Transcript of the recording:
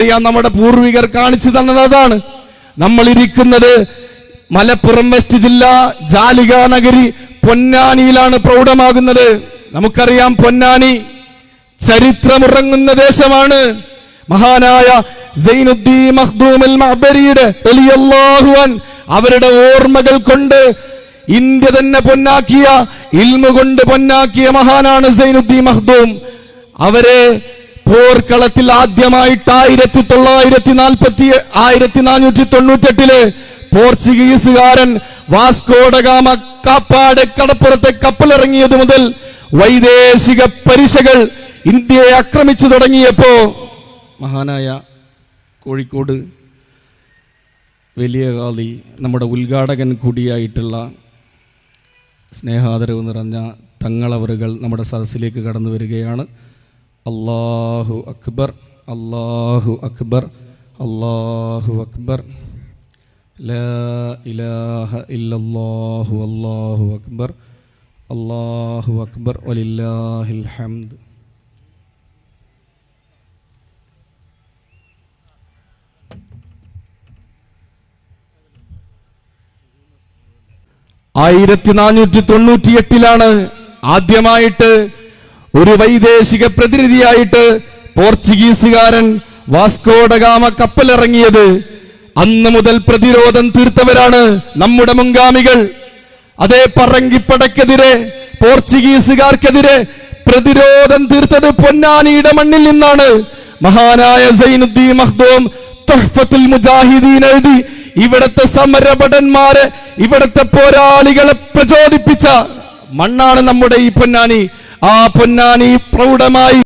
അറിയാം നമ്മുടെ പൂർവികർ കാണിച്ചു തന്നതാണ് നമ്മൾ ഇരിക്കുന്നത് മലപ്പുറം വെസ്റ്റ് ജില്ല ജാലിക നഗരി പൊന്നാനിയിലാണ് പ്രൗഢമാകുന്നത്. നമുക്കറിയാം പൊന്നാനി ചരിത്രമുറങ്ങുന്ന ദേശമാണ്. മഹാനായ അവരുടെ ഓർമ്മകൾ കൊണ്ട് ഇന്ത്യ തന്നെ പൊന്നാക്കിയ ഇൽമ കൊണ്ട് പൊന്നാക്കിയ മഹാനാണ് സൈനുദ്ദീൻ മഖ്ദൂം അവരെ പോർക്കളത്തിൽ ആദ്യമായിട്ട് ആയിരത്തി തൊള്ളായിരത്തി നാൽപ്പത്തി ആയിരത്തി നാനൂറ്റി തൊണ്ണൂറ്റെട്ടിൽ പോർച്ചുഗീസുകാരൻ വാസ്കോഡഗാമ കാപ്പാട് കടപ്പുറത്തെ കപ്പലിറങ്ങിയത് മുതൽ വൈദേശിക പരിശകൾ ഇന്ത്യയെ ആക്രമിച്ചു തുടങ്ങിയപ്പോ മഹാനായ കോഴിക്കോട് വലിയ കാളി നമ്മുടെ ഉദ്ഘാടകൻ കൂടിയായിട്ടുള്ള സ്നേഹാദരവ് നിറഞ്ഞ തങ്ങളവറുകൾ നമ്മുടെ സദസ്സിലേക്ക് കടന്നു വരികയാണ്. അള്ളാഹു അക്ബർ അള്ളാഹു അക്ബർ അള്ളാഹു അക്ബർ ഇലാഹ ഇല്ലല്ലാഹു അല്ലാഹു അക്ബർ അള്ളാഹു അക്ബർ വലില്ലാഹിൽ ഹംദ് ആയിരത്തി നാനൂറ്റി തൊണ്ണൂറ്റി എട്ടിലാണ് ആദ്യമായിട്ട് ഒരു വൈദേശിക പ്രതിനിധിയായിട്ട് പോർച്ചുഗീസുകാരൻ വാസ്കോഡഗാമ കപ്പലിറങ്ങിയത്. അന്ന് മുതൽ പ്രതിരോധം തീർത്തവരാണ് നമ്മുടെ മുൻഗാമികൾ. അതേ പറങ്കിപ്പടക്കെതിരെ പോർച്ചുഗീസുകാർക്കെതിരെ പ്രതിരോധം തീർത്തത് പൊന്നാനിയുടെ മണ്ണിൽ നിന്നാണ്. മഹാനായ സൈനുദ്ദീൻ മഖ്ദൂം തുഹ്ഫത്തുൽ മുജാഹിദീൻ എഴുതി ഇവിടത്തെ സമരഭടന്മാരെ ഇവിടത്തെ പോരാളികളെ പ്രചോദിപ്പിച്ച മണ്ണാണ് നമ്മുടെ ഈ പൊന്നാനി. ആ പൊന്നാനി പ്രൗഢമായി